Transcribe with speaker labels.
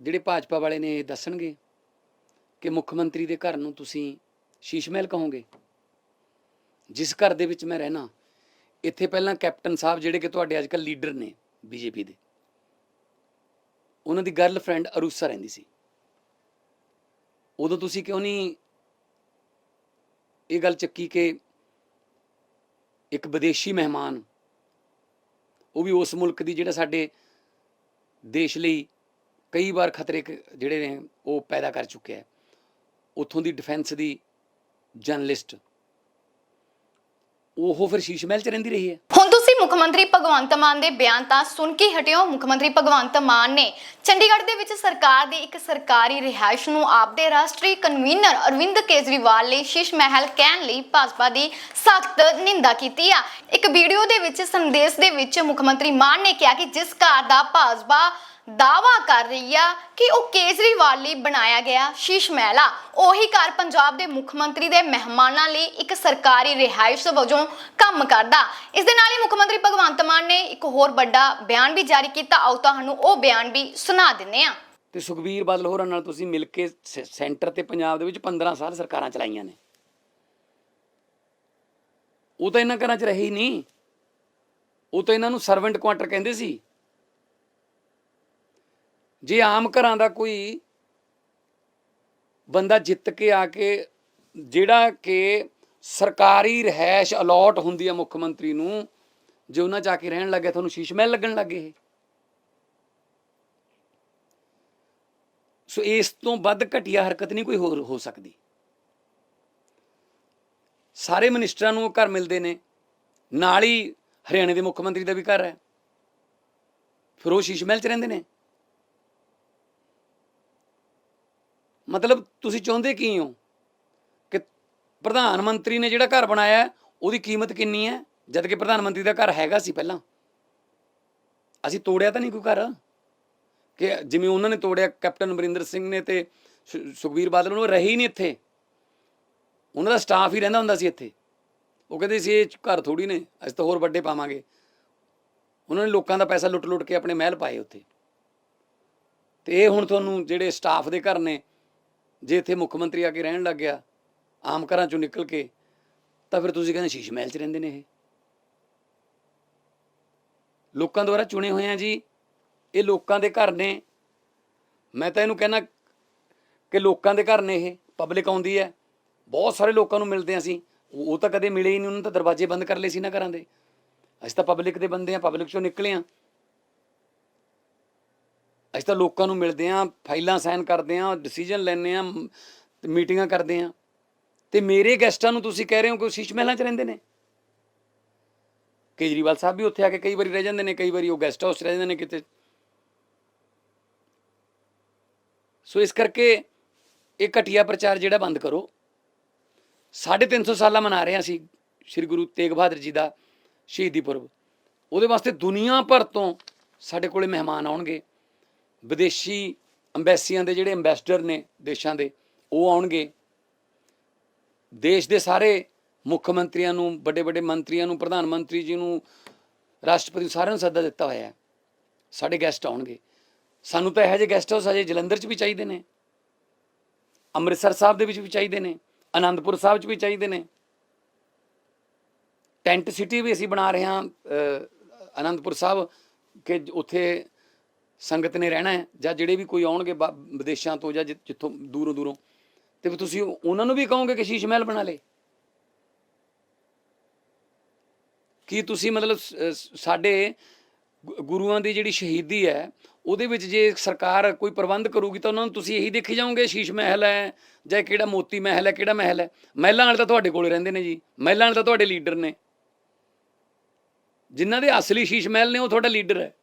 Speaker 1: ਜਿਹੜੇ ਭਾਜਪਾ ਵਾਲੇ ਨੇ ਇਹ ਦੱਸਣਗੇ ਕਿ ਮੁੱਖ ਮੰਤਰੀ ਦੇ ਘਰ ਨੂੰ ਤੁਸੀਂ ਸ਼ੀਸ਼ ਮਹਿਲ ਕਹੋਗੇ? ਜਿਸ ਘਰ ਦੇ ਵਿੱਚ ਮੈਂ ਰਹਿਣਾ, ਇੱਥੇ ਪਹਿਲਾਂ ਕੈਪਟਨ ਸਾਹਿਬ ਜਿਹੜੇ ਕਿ ਤੁਹਾਡੇ ਅੱਜਕੱਲ ਲੀਡਰ ਨੇ ਬੀਜੇਪੀ ਦੇ, ਉਹਨਾਂ ਦੀ ਗਰਲਫ੍ਰੈਂਡ ਅਰੂਸਾ ਰਹਿੰਦੀ ਸੀ। ਉਦੋਂ ਤੁਸੀਂ ਕਿਉਂ ਨਹੀਂ ਇਹ ਗੱਲ ਚੱਕੀ ਕਿ ਇੱਕ ਵਿਦੇਸ਼ੀ ਮਹਿਮਾਨ, ਉਹ ਵੀ ਉਸ ਮੁਲਕ ਦੀ ਜਿਹੜਾ ਸਾਡੇ ਦੇਸ਼ ਲਈ ਕਈ ਵਾਰ ਖਤਰੇ ਜਿਹੜੇ ਨੇ, ਉਹ ਪੈਦਾ ਕਰ ਚੁੱਕਿਆ ਹੈ। ਉੱਥੋਂ ਦੀ ਡਿਫੈਂਸ ਦੀ ਜਰਨਲਿਸਟ ਉਹ ਫਿਰ ਸ਼ੀਸ਼ ਮਹਿਲ ਚ ਰਹਿੰਦੀ ਰਹੀ ਹੈ।
Speaker 2: ਹੁਣ ਤੁਸੀਂ ਮੁੱਖ ਮੰਤਰੀ ਭਗਵੰਤ ਮਾਨ ਦੇ ਬਿਆਨ ਤਾਂ ਸੁਣ ਕੇ ਹਟਿਓ। ਮੁੱਖ ਮੰਤਰੀ ਭਗਵੰਤ ਮਾਨ ਨੇ ਚੰਡੀਗੜ੍ਹ ਦੇ ਵਿੱਚ ਸਰਕਾਰ ਦੀ ਇੱਕ ਸਰਕਾਰੀ ਰਿਹਾਇਸ਼ ਨੂੰ ਆਪਦੇ ਰਾਸ਼ਟਰੀ ਕਨਵੀਨਰ ਅਰਵਿੰਦ ਕੇਜਰੀਵਾਲ ਲਈ ਸ਼ੀਸ਼ ਮਹਿਲ ਕਹਿਣ ਲਈ ਭਾਜਪਾ ਦੀ ਸਖਤ ਨਿੰਦਾ ਕੀਤੀ ਆ। ਇੱਕ ਵੀਡੀਓ ਦੇ ਵਿੱਚ, ਸੰਦੇਸ਼ ਦੇ ਵਿੱਚ ਮੁੱਖ ਮੰਤਰੀ ਮਾਨ ਨੇ ਕਿਹਾ ਕਿ ਜਿਸ ਘਰ ਦਾ ਭਾਜਪਾ ਦਾਵਾ ਕਰ ਰਹੀ ਆ ਕਿ ਉਹ ਕੇਜਰੀਵਾਲ ਲਈ ਬਣਾਇਆ ਗਿਆ ਸ਼ੀਸ਼ ਮਹਿਲ। ਉਹੀ ਘਰ ਪੰਜਾਬ ਦੇ ਮੁੱਖ ਮੰਤਰੀ ਦੇ ਮਹਿਮਾਨਾਂ ਲਈ ਇੱਕ ਸਰਕਾਰੀ ਰਿਹਾਇਸ਼ ਵਜੋਂ ਕੰਮ ਕਰਦਾ। ਇਸ ਦੇ ਨਾਲ ਹੀ ਮੁੱਖ ਮੰਤਰੀ ਭਗਵੰਤ ਮਾਨ ਨੇ ਇੱਕ ਹੋਰ ਵੱਡਾ ਬਿਆਨ ਵੀ ਜਾਰੀ ਕੀਤਾ। ਆਓ ਤੁਹਾਨੂੰ ਉਹ ਬਿਆਨ ਵੀ ਸੁਣਾ ਦਿੰਨੇ ਆ
Speaker 1: ਤੇ ਸੁਖਬੀਰ ਬਾਦਲ ਹੋਰਾਂ ਨਾਲ ਤੁਸੀਂ ਮਿਲ ਕੇ ਸੈਂਟਰ ਤੇ ਪੰਜਾਬ ਦੇ ਵਿੱਚ 15 ਸਾਲ ਸਰਕਾਰਾਂ ਚਲਾਈਆਂ ਨੇ। ਉਹ ਤਾਂ ਇਹਨਾਂ ਘਰਾਂ 'ਚ ਰਹੇ ਨਹੀਂ। ਉਹ ਤਾਂ ਇਹਨਾਂ ਨੂੰ ਸਰਵੈਂਟ ਕੁਆਟਰ ਕਹਿੰਦੇ ਸੀ। ਜੇ ਆਮ ਘਰਾਂ ਦਾ ਕੋਈ ਬੰਦਾ ਜਿੱਤ ਕੇ ਆ ਕੇ, ਜਿਹੜਾ ਕਿ ਸਰਕਾਰੀ ਰਹਿائش ਅਲੋਟ ਹੁੰਦੀ ਹੈ ਮੁੱਖ ਮੰਤਰੀ ਨੂੰ, ਜੇ ਉਹਨਾਂ ਜਾ ਕੇ ਰਹਿਣ ਲੱਗੇ ਤੁਹਾਨੂੰ ਸ਼ੀਸ਼ ਮਹਿਲ ਲੱਗਣ ਲੱਗੇ ਸੋ ਇਸ ਤੋਂ ਵੱਧ ਘਟੀਆ ਹਰਕਤ ਨਹੀਂ ਕੋਈ ਹੋਰ ਹੋ ਸਕਦੀ। ਸਾਰੇ ਮਨਿਸਟਰਾਂ ਨੂੰ ਘਰ ਮਿਲਦੇ ਨੇ। ਨਾਲ ਹੀ ਹਰਿਆਣੇ ਦੇ ਮੁੱਖ ਮੰਤਰੀ ਦਾ ਵੀ ਘਰ ਹੈ। ਫਿਰ ਉਹ ਸ਼ੀਸ਼ ਮਹਿਲ 'ਚ ਰਹਿੰਦੇ ਨੇ। ਮਤਲਬ ਤੁਸੀਂ ਚਾਹੁੰਦੇ ਕੀ ਹੋ? ਕਿ ਪ੍ਰਧਾਨ ਮੰਤਰੀ ਨੇ ਜਿਹੜਾ ਘਰ ਬਣਾਇਆ, ਉਹਦੀ ਕੀਮਤ ਕਿੰਨੀ ਹੈ? ਜਦ ਕਿ ਪ੍ਰਧਾਨ ਮੰਤਰੀ ਦਾ ਘਰ ਹੈਗਾ ਸੀ ਪਹਿਲਾਂ। ਅਸੀਂ ਤੋੜਿਆ ਤਾਂ ਨਹੀਂ ਕੋਈ ਘਰ? ਕਿ ਜਿਵੇਂ ਉਹਨਾਂ ਨੇ ਤੋੜਿਆ, ਕੈਪਟਨ ਅਮਰਿੰਦਰ ਸਿੰਘ ਨੇ ਤੇ ਸੁ- ਸੁਖਬੀਰ ਬਾਦਲ ਨੂੰ ਉਹ ਰਹੇ ਹੀ ਨਹੀਂ ਇੱਥੇ। ਉਹਨਾਂ ਦਾ ਸਟਾਫ ਹੀ ਰਹਿੰਦਾ ਹੁੰਦਾ ਸੀ ਇੱਥੇ। ਉਹ ਕਹਿੰਦੇ ਸੀ, ਇਹ ਘਰ ਥੋੜੀ ਨੇ, ਅਸੀਂ ਤਾਂ ਹੋਰ ਵੱਡੇ ਪਾਵਾਂਗੇ। ਉਹਨਾਂ ਨੇ ਲੋਕਾਂ ਦਾ ਪੈਸਾ ਲੁੱਟ-ਲੁੱਟ ਕੇ ਆਪਣੇ ਮਹਿਲ ਪਾਏ ਉੱਥੇ। ਤੇ ਇਹ ਹੁਣ ਤੁਹਾਨੂੰ ਜਿਹੜੇ ਸਟਾਫ ਦੇ ਘਰ ਨੇ ਜੇ ਇੱਥੇ ਮੁੱਖ ਮੰਤਰੀ ਆ ਕੇ ਰਹਿਣ ਲੱਗ ਗਿਆ, ਆਮ ਘਰਾਂ ਚੋਂ ਨਿਕਲ ਕੇ, ਤਾਂ ਫਿਰ ਤੁਸੀਂ ਕਹਿੰਦੇ ਸ਼ੀਸ਼ ਮਹਿਲ 'ਚ ਰਹਿੰਦੇ ਨੇ ਇਹ। ਲੋਕਾਂ ਦੁਆਰਾ ਚੁਣੇ ਹੋਏ ਆ ਜੀ, ਇਹ ਲੋਕਾਂ ਦੇ ਘਰ ਨੇ। ਮੈਂ ਤਾਂ ਇਹਨੂੰ ਕਹਿੰਦਾ ਕਿ ਲੋਕਾਂ ਦੇ ਘਰ ਨੇ ਇਹ, ਪਬਲਿਕ ਆਉਂਦੀ ਹੈ, ਬਹੁਤ ਸਾਰੇ ਲੋਕਾਂ ਨੂੰ ਮਿਲਦੇ ਹਾਂ ਅਸੀਂ। ਉਹ ਤਾਂ ਕਦੇ ਮਿਲੇ ਹੀ ਨਹੀਂ, ਉਹਨਾਂ ਤਾਂ ਦਰਵਾਜ਼ੇ ਬੰਦ ਕਰ ਲਏ ਸੀ ਨਾ ਘਰਾਂ ਦੇ। ਅਸੀਂ ਤਾਂ ਪਬਲਿਕ ਦੇ ਬੰਦੇ ਆ ਪਬਲਿਕ ਚੋਂ ਨਿਕਲੇ ਆ ਅਸੀਂ ਤਾਂ ਲੋਕਾਂ ਨੂੰ ਮਿਲਦੇ ਆ ਫਾਈਲਾਂ ਸਾਈਨ ਕਰਦੇ ਆ ਡਿਸੀਜਨ ਲੈਂਦੇ ਆ ਮੀਟਿੰਗਾਂ ਕਰਦੇ ਆ ਤੇ ਮੇਰੇ ਗੈਸਟਾਂ ਨੂੰ ਤੁਸੀਂ ਕਹਿ ਰਹੇ ਹੋ ਕਿ ਉਹ ਸ਼ੀਸ਼ ਮਹਿਲਾਂ 'ਚ ਰਹਿੰਦੇ ਨੇ। ਕੇਜਰੀਵਾਲ ਸਾਹਿਬ ਵੀ ਉੱਥੇ ਆ ਕੇ ਕਈ ਵਾਰੀ ਰਹਿ ਜਾਂਦੇ ਨੇ, ਕਈ ਵਾਰੀ ਉਹ ਗੈਸਟ ਹਾਊਸ 'ਚ ਰਹਿ ਜਾਂਦੇ ਨੇ ਕਿਤੇ। ਸੋ ਇਸ ਕਰਕੇ ਇਹ ਘਟੀਆ ਪ੍ਰਚਾਰ ਜਿਹੜਾ ਬੰਦ ਕਰੋ। 350 ਸਾਲਾਂ ਮਨਾ ਰਹੇ ਹਾਂ ਅਸੀਂ ਸ੍ਰੀ ਗੁਰੂ ਤੇਗ ਬਹਾਦਰ ਜੀ ਦਾ ਸ਼ਹੀਦੀ ਪੁਰਬ। ਉਹਦੇ ਵਾਸਤੇ ਦੁਨੀਆ ਭਰ ਤੋਂ ਸਾਡੇ ਕੋਲੇ ਮਹਿਮਾਨ ਆਉਣਗੇ। ਵਿਦੇਸ਼ੀ ਅੰਬੈਸੀਆਂ ਦੇ ਜਿਹੜੇ ਐਮਬੈਸਡਰ ਨੇ ਦੇਸ਼ਾਂ ਦੇ ਉਹ ਆਉਣਗੇ। ਦੇਸ਼ ਦੇ ਸਾਰੇ ਮੁੱਖ ਮੰਤਰੀਆਂ ਨੂੰ ਵੱਡੇ ਵੱਡੇ ਮੰਤਰੀਆਂ ਨੂੰ ਪ੍ਰਧਾਨ ਮੰਤਰੀ ਜੀ ਨੂੰ ਰਾਸ਼ਟਰਪਤੀ ਨੂੰ ਸਾਰਿਆਂ ਨੂੰ ਸੱਦਾ ਦਿੱਤਾ ਹੋਇਆ ਹੈ। ਸਾਡੇ ਗੈਸਟ ਆਉਣਗੇ। ਸਾਨੂੰ ਤਾਂ ਇਹੋ ਜਿਹੇ ਗੈਸਟ ਹਾਊਸ ਅਜੇ ਜਲੰਧਰ 'ਚ ਵੀ ਚਾਹੀਦੇ ਨੇ। ਅੰਮ੍ਰਿਤਸਰ ਸਾਹਿਬ ਦੇ ਵਿੱਚ ਵੀ ਚਾਹੀਦੇ ਨੇ। ਆਨੰਦਪੁਰ ਸਾਹਿਬ 'ਚ ਵੀ ਚਾਹੀਦੇ ਨੇ। ਟੈਂਟ ਸਿਟੀ ਵੀ ਅਸੀਂ ਬਣਾ ਰਹੇ ਹਾਂ ਅ, ਆਨੰਦਪੁਰ ਸਾਹਿਬ ਕਿ ਉੱਥੇ ਸੰਗਤ ਨੇ ਰਹਿਣਾ ਹੈ, ਜਾਂ ਜਿਹੜੇ ਵੀ ਕੋਈ ਆਉਣਗੇ ਬਾ- ਵਿਦੇਸ਼ਾਂ ਤੋਂ ਜਾਂ ਜਿ- ਜਿੱਥੋਂ ਦੂਰੋਂ ਦੂਰੋਂ। ਤੇ ਫਿਰ ਤੁਸੀਂ ਉਹਨਾਂ ਨੂੰ ਵੀ ਕਹੋਗੇ ਕਿ ਸ਼ੀਸ਼ ਮਹਿਲ ਬਣਾ ਲੇ। ਕੀ ਤੁਸੀਂ ਮਤਲਬ ਸਾਡੇ ਗੁਰੂਆਂ ਦੀ ਜਿਹੜੀ ਸ਼ਹੀਦੀ ਹੈ, ਉਹਦੇ ਵਿੱਚ ਜੇ ਸਰਕਾਰ ਕੋਈ ਪ੍ਰਬੰਧ ਕਰੂਗੀ ਤਾਂ ਉਹਨਾਂ ਨੂੰ ਤੁਸੀਂ ਇਹੀ ਦੇਖੀ ਜਾਓਗੇ, ਸ਼ੀਸ਼ ਮਹਿਲ ਹੈ, ਜਾਂ ਕਿਹੜਾ ਮੋਤੀ ਮਹਿਲ ਹੈ, ਕਿਹੜਾ ਮਹਿਲ ਹੈ। ਮਹਿਲਾਂ ਵਾਲੇ ਤਾਂ ਤੁਹਾਡੇ ਕੋਲ ਰਹਿੰਦੇ ਨੇ ਜੀ। ਮਹਿਲਾਂ ਵਾਲੇ ਤਾਂ ਤੁਹਾਡੇ ਲੀਡਰ ਨੇ। ਜਿਨ੍ਹਾਂ ਦੇ ਅਸਲੀ ਸ਼ੀਸ਼ ਮਹਿਲ ਨੇ, ਉਹ ਤੁਹਾਡਾ ਲੀਡਰ ਹੈ।